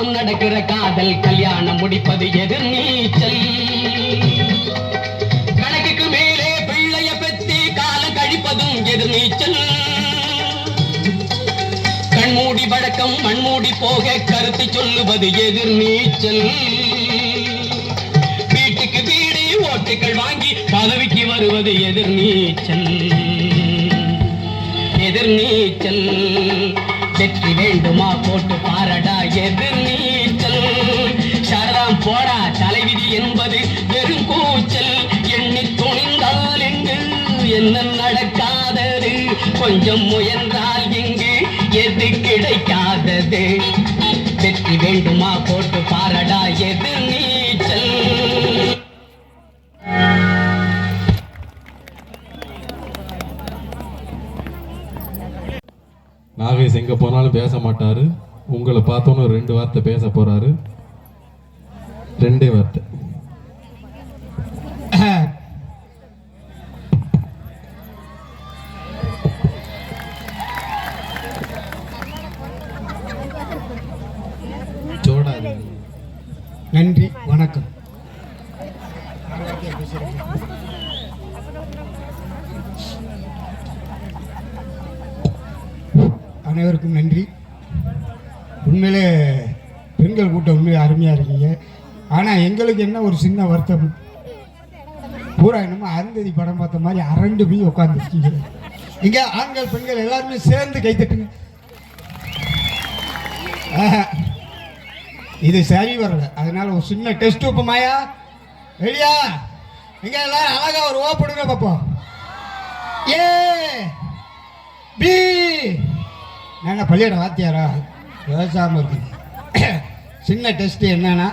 எல்லாம் நடக்கிற காதல் கல்யாணம் முடிப்பது எதிர் நீச்சல். கணக்குக்கு மேலே பிள்ளைய பெத்தி காலம் கழிப்பதும் எதிர் நீச்சல். கண்மூடி வழக்கம் மண்மூடி போக கருத்து சொல்லுவது எதிர் நீச்சல். வீட்டுக்கு வீடு ஓட்டுகள் வாங்கி பதவிக்கு வருவது எதிர் நீச்சல். எதிர் நீச்சல். வெற்றி வேண்டுமா போட்டு பாரடா எதிர் போடா தலைவிதி என்பது வெறும் கூச்சல். எண்ணி துணிந்தால் எங்கு? என்ன நடக்காதது? கொஞ்சம் முயன்றால் இங்கு எது கிடைக்காதது? வெற்றி வேண்டுமா? போட்டு பாரடா எது நீச்சல்? நாகேஷ் எங்க போனாலும் பேச மாட்டாரு. உங்களை பார்த்தோன்னு ரெண்டு வார்த்தை பேச போறாரு. ரெண்டே வார்த்தை. நன்றி வணக்கம். அனைவருக்கும் நன்றி உண்மையிலே பெண்கள் கூட்டம் உண்மையிலே அருமையாக இருக்கீங்க ஆனால் எங்களுக்கு என்ன ஒரு சின்ன வருத்தம்? பூரா என்னமோ அருந்ததி படம் பார்த்த மாதிரி அரண்டு போய் உட்காந்துருக்கீங்க இங்கே ஆண்கள் பெண்கள் எல்லாருமே சேர்ந்து கைத்தட்டுங்க ஆஹா. இது சரி வரல. அதனால ஒரு சின்ன டெஸ்ட் மாயா. ரெடியா? இங்க எல்லாரும் அழகா ஒரு ஓ போடுங்க பாப்போம். ஏ பி. நான் பள்ளியோட வாத்தியாரா? பேசாம இருக்கு. சின்ன டெஸ்ட் என்னன்னா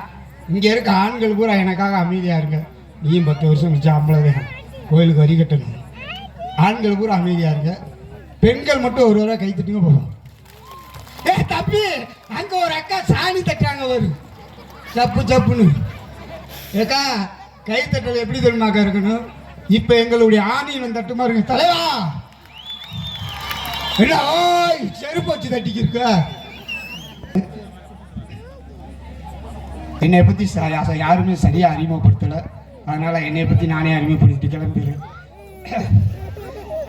இங்கே இருக்க ஆண்கள் பூரா எனக்காக அமைதியாக இருங்க. நீயும் பத்து வருஷம் வச்சு ஆம்பளை கோயிலுக்கு வரி கட்டணும். ஆண்கள் பூரா அமைதியாக இருங்க. பெண்கள் மட்டும் ஒரு தடவை கை தட்டுங்க போகும் ஏ தப்பி அங்கே ஒரு அக்கா சாணி தட்டுறாங்க வரும் சப்பு சப்புன்னு. ஏக்கா கை தட்டல் எப்படி தெரியுமாக்கா இருக்கணும்? இப்போ எங்களுடைய ஆணியனம் தட்டுமா இருக்கு தலைவா! என்ன ஓய் செருப்பு வச்சு தட்டிக்கிருக்க என்னை பற்றி ச- யாருமே சரியாக அறிமுகப்படுத்தலை. அதனால் என்னை பற்றி நானே அறிமுகப்படுத்திட்டு கிளம்பிடுறேன்.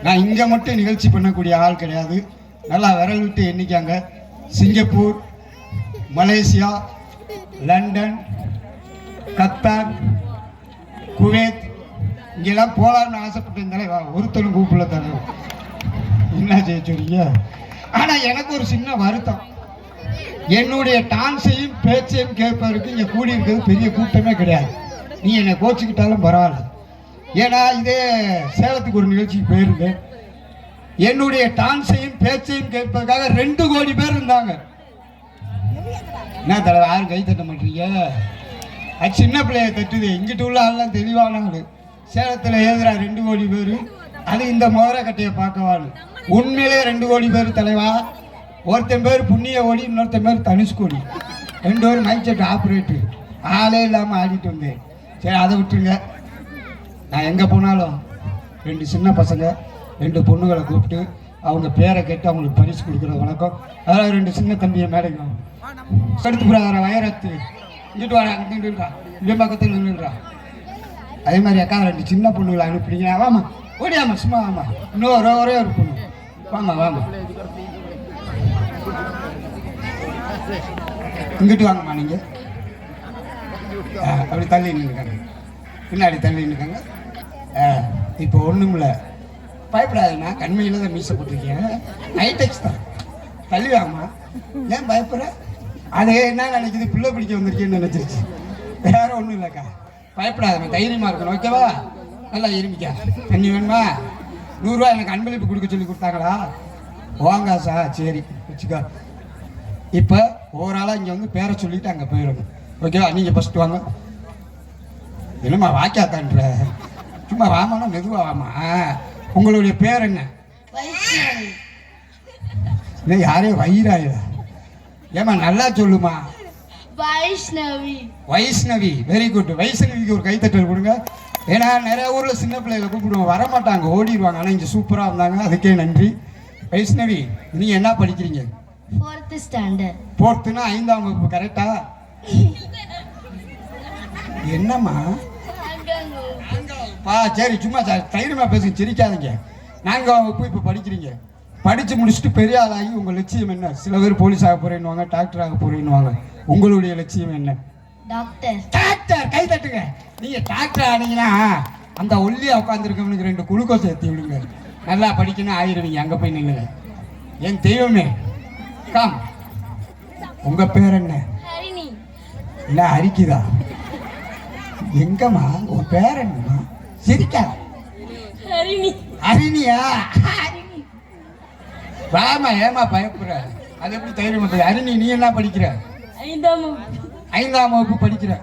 நான் இங்கே மட்டும் நிகழ்ச்சி பண்ணக்கூடிய ஆள் கிடையாது. நல்லா விரல் விட்டு எண்ணிக்காங்க. Singapore Malaysia London Qatar Kuwait. இங்கெல்லாம் போகலான்னு ஆசைப்பட்டிருந்தாலே தலைவா ஒருத்தரும் கூப்பிடல தலைவா என்ன செய்ய சொல்றீங்க எனக்கு ஒரு சின்ன வருத்தம். என்னுடைய டான்ஸையும் பேச்சையும் கேட்பதற்கு இங்கே கூடி இருக்கிறது பெரிய கூட்டமே கிடையாது. நீ என்னை கோச்சிக்கிட்டாலும் பரவாயில்ல. ஏன்னா இதே சேலத்துக்கு ஒரு நிகழ்ச்சிக்கு போயிருந்தேன். என்னுடைய டான்ஸையும் பேச்சையும் கேட்பதற்காக ரெண்டு கோடி பேர் இருந்தாங்க. என்ன தலைவர் யாரும் கை தட்ட மாட்டீங்க? அது சின்ன பிள்ளைய தட்டுது. இங்கிட்டு உள்ள ஆள்லாம் தெளிவான சேலத்தில் எழுதுறா ரெண்டு கோடி பேர். அது இந்த மோதிர கட்டையை பார்க்கவாள் உண்மையிலே ரெண்டு கோடி பேர் தலைவா? ஒருத்தன் பேர் புண்ணிய ஓடி இன்னொருத்தன் பேர் தனுஷ்கோடி ரெண்டு பேரும் மைக் செட் ஆப்ரேட்டர் ஆளே இல்லாமல் ஆடிட்டு வந்தேன். சரி அதை விட்டுருங்க. நான் எங்கே போனாலும் ரெண்டு சின்ன பசங்க ரெண்டு பொண்ணுகளை கூப்பிட்டு அவங்க பேரை கேட்டு அவங்களுக்கு பரிசு கொடுக்குற வழக்கம் அதாவது ரெண்டு சின்ன தம்பியை மேடைக்கும் வாங்க. அடுத்து புறாகிற வைரத்து. இங்கிட்டு வர இங்கிட்டு இருக்கா இந்த பக்கத்தில் நின்றுடுறா அதே மாதிரி அக்கா ரெண்டு சின்ன பொண்ணுகளை அனுப்புறீங்க வாமா ஓடியாமா சும்மா வாமா. இன்னொரு ஒரே ஒரே ஒரு பொண்ணு. வாமா வாமா இங்கிட்டு வாங்கம்மா நீங்கள் அப்படி தள்ளி நின்றுக்காங்க பின்னாடி தள்ளி நின்றுக்காங்க இப்போ ஒன்றுமில்ல பயப்படாதுண்ணா கண்மையில் தான் மீசை போட்டிருக்கேன். நைடெக்ஸ் தான். தள்ளி வாங்கம்மா ஏன் பயப்படுற? அது என்ன நினைக்குது? பிள்ளை பிடிக்க வந்திருக்கேன்னு நினச்சிருச்சு. வேற ஒன்றும் இல்லைக்கா. பயப்படாதம்மா தைரியமாக இருக்கணும் ஓகேவா நல்லா இருமிக்கா. தண்ணி வேணுமா? நூறுரூவா எனக்கு அன்பளிப்பு கொடுக்க சொல்லி கொடுத்தாங்களா? வாங்க சார். சரி வச்சுக்கோ. இப்போ ஓவராலாக இங்கே வந்து பேரை சொல்லிட்டு அங்கே போயிடணும் ஓகேவா நீங்கள் ஃபஸ்ட்டு வாங்க. என்னம்மா வாக்கியாத்தான்ற சும்மா வாமானா மெதுவா வாமா. உங்களுடைய பேர் என்ன? இல்லை யாரையும் வயிறாயில ஏமா நல்லா சொல்லுமா. வைஷ்ணவி. வைஷ்ணவி. வெரி குட் வைஷ்ணவிக்கு ஒரு கைத்தட்டல் கொடுங்க. ஏன்னா நிறைய ஊர்ல சின்ன பிள்ளைகளை கூப்பிடுவோம். வர மாட்டாங்க ஓடிடுவாங்க. ஆனால் இங்கே சூப்பராக இருந்தாங்க அதுக்கே நன்றி. வைஷ்ணவி நீங்க என்ன படிக்கிறீங்க? ஃபோர்த் ஸ்டாண்டர்ட் ஃபோர்த்துனா ஐந்தாம் வகுப்பு கரெக்டா என்னம்மா? பா சரி சும்மா சார் தைரியமா பேசுங்க சிரிக்காதீங்க. நான்காம் வகுப்பு இப்போ படிக்கிறீங்க. படித்து முடிச்சுட்டு பெரிய ஆளாகி உங்கள் லட்சியம் என்ன? சில பேர் போலீஸ் ஆக போறேன்னுவாங்க டாக்டர் ஆக போறேன்னுவாங்க. உங்களுடைய லட்சியம் என்ன? டாக்டர் டாக்டர் கை தட்டுங்க. நீங்க டாக்டர் ஆனீங்கன்னா அந்த ஒல்லியா உட்காந்துருக்கவனுக்கு ரெண்டு குளுக்கோஸ் ஏற்றி விடுங்க. நல்லா படிக்கணும் ஆயிருவீங்க அங்க போய் நில்லுங்க. என் தெய்வமே காம் உங்க பேர் என்ன? ஹரிணி. இல்ல அரிக்குதா எங்கம்மா? உன் பேர் என்னம்மா? சிரிக்கா ஹரிணி. அரிணியா வாமா ஏமா பயப்படுற? அது எப்படி தைரியம் பண்றது? அரிணி நீ என்ன படிக்கிற? ஐந்தாம் ஐந்தாம் வகுப்பு படிக்கிற.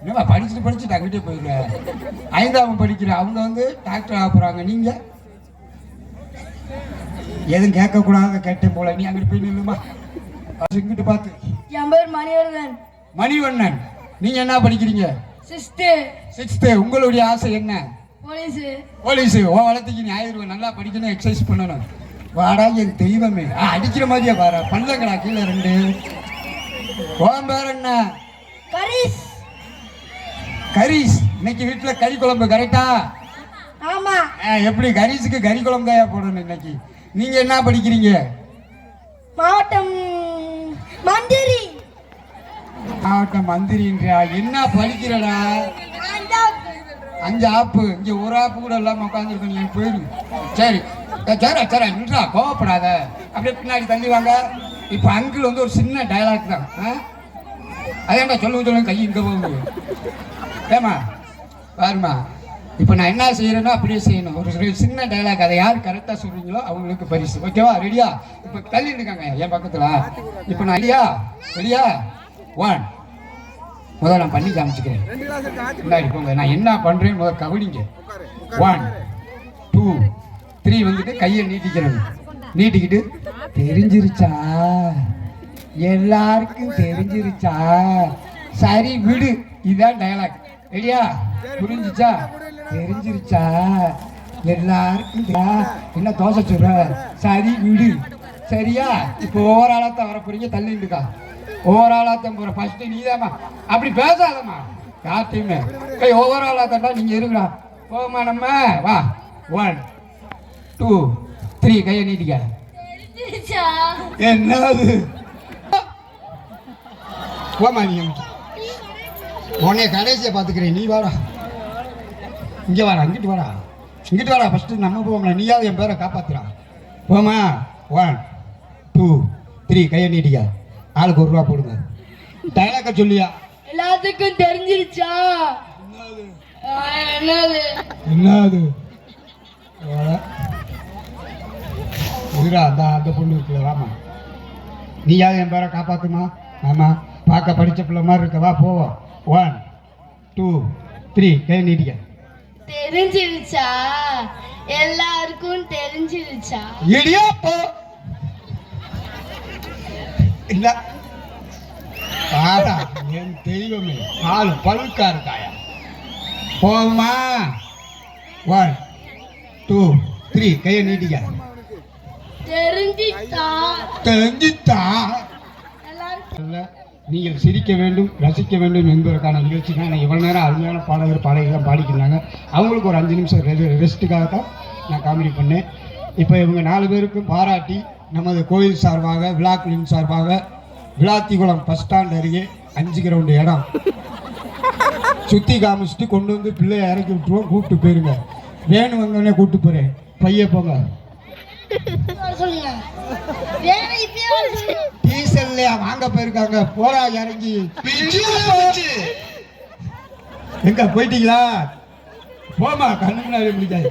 என்னம்மா படிச்சுட்டு படிச்சுட்டு அங்கிட்டே போயிடுற? ஐந்தாம் படிக்கிற. அவங்க வந்து டாக்டர் ஆக போறாங்க. நீங்க? எதுவும் கேட்கக்கூடாத கேட்டேன் போல. நீ அங்கிட்டு போய் நில்லுமா? இங்கிட்டு பார்த்து. என் பேர் மணிவர்தன். மணிவண்ணன். நீங்க என்ன படிக்கிறீங்க? Sixth sixth. உங்களுடைய ஆசை என்ன? போலீஸு. போலீஸ். ஓ வளர்த்துக்கு நீ ஆயிடுவேன் நல்லா படிக்கணும் எக்ஸசைஸ் பண்ணணும். வாடா என் தெய்வமே. ஆ, அடிக்கிற மாதிரியே பாரு. பல்லங்கடா கீழே ரெண்டு. ஓம் பேர் என்ன? கரீஸ். கரீஸ். இன்னைக்கு வீட்டுல கறி குழம்பு கரெக்டா ஆமா. எப்படி? கரீஸுக்கு கறி குழம்பு தான் போடணும் இன்னைக்கு? நீங்க என்ன படிக்கிறீங்க? மாவட்டம் மந்திரி. மாவட்ட மந்திரின்றா என்ன படிக்கிறடா? அஞ்சு ஆப்பு. இங்க ஒரு ஆப்பு கூட இல்லாம உட்காந்துருக்கோம் நீ போயிடு சரி. சரி சரி நின்றா கோவப்படாத. அப்படியே பின்னாடி தள்ளி வாங்க. இப்போ அங்கிள் வந்து ஒரு சின்ன டயலாக் தான்? அதேண்டா சொல்லுங்க சொல்லுங்க. கை இங்க போகுது ஏமா பாருமா இப்போ நான் என்ன செய்யறேனோ அப்படியே செய்யணும். ஒரு சின்ன டயலாக் அதை யார் கரெக்டாக சொல்றீங்களோ அவங்களுக்கு பரிசு. ஓகேவா ரெடியா இப்போ தள்ளி இருக்காங்க என் பக்கத்தில். இப்போ நான் ரெடியா ரெடியா ஒன் முதல்ல நான் பண்ணி காமிச்சுக்கிறேன். முன்னாடி போங்க. நான் என்ன பண்றேன்? முதல் கவனிங்க ஒன் டூ த்ரீ வந்துட்டு கையை நீட்டிக்கிறேன். நீட்டிக்கிட்டு தெரிஞ்சிருச்சா? எல்லாருக்கும் தெரிஞ்சிருச்சா? சரி விடு. இதான் டயலாக் ரெடியா புரிஞ்சுச்சா? தெரிஞ்சிருச்சா? எல்லாருக்கும் என்ன தோசை சொல்ற சரி விடு. சரியா? இப்போ ஆளாத்தான் வர போறீங்க தள்ளிட்டுக்கா. ஒவ்வொரு ஆளாத்தான் போற. ஃபர்ஸ்ட் நீதாம்மா. அப்படி பேசாதம்மா. யார்ட்டையுமே ஏய் ஒவ்வொரு ஆளாத்தாண்டா நீங்க இருங்கடா. போமா நம்ம. வா. ஒன் டூ த்ரீ கையை நீட்டிக்க. என்னது? போமா நீ உன்னைய கடைசியை பார்த்துக்கிறேன். நீ வாடா. இங்கே வாடா இங்கிட்டு வாடா. இங்கிட்டு வாடா ஃபஸ்ட்டு நம்ம போவோம்ல. நீயாவது என் பேரை காப்பாத்துறா போமா ஒன் டூ த்ரீ கையை நீட்டிக்க ஆளுக்கு ஒரு ரூபா போடுங்க. டைலாக்க சொல்லியா? எல்லாத்துக்கும் தெரிஞ்சிருச்சா? என்னது? என்னது? இதுடா அந்த அந்த பொண்ணு இருக்குல்ல வாமா நீயாவது என் பேரை காப்பாத்துமா? ஆமா பார்க்க படிச்ச பிள்ளை மாதிரி இருக்க வா போவோம். ஒன் டூ த்ரீ கை நீட்டிக்க தெரிஞ்சிருச்சா? எல்லாருக்கும் தெரிஞ்சிருச்சா? இடியாப்போ இல்ல. ஆடா என் தெய்வமே. ஆளு பழுக்கா இருக்காயா போமா ஒன் டூ த்ரீ கையை நீட்டிக்க தெரிஞ்சிட்டா? தெரிஞ்சுட்டா? நீங்கள் சிரிக்க வேண்டும் ரசிக்க வேண்டும் என்பதற்கான நிகழ்ச்சி தான் இவ்வளோ நேரம் அருமையான பாடகர் பாடகிலாம் பாடிக்கிறாங்க அவங்களுக்கு ஒரு அஞ்சு நிமிஷம் ரெஸ்ட்டுக்காக தான் நான் காமெடி பண்ணேன். இப்போ இவங்க நாலு பேருக்கும் பாராட்டி நமது கோயில் சார்பாக விழாக்களின் சார்பாக விளாத்திக்குளம் பஸ் ஸ்டாண்ட் அருகே அஞ்சு கிரவுண்டு இடம். சுற்றி காமிச்சிட்டு கொண்டு வந்து பிள்ளைய இறக்கி விட்டுருவோம். கூப்பிட்டு போயிருங்க. வேணும் வந்தோடனே கூப்பிட்டு போகிறேன் பையன் போங்க. வாங்க போயிருக்காங்க. போறா இறங்கி. எங்க போயிட்டீங்களா? போமா கண்ணு முன்னாடி முடிக்காது.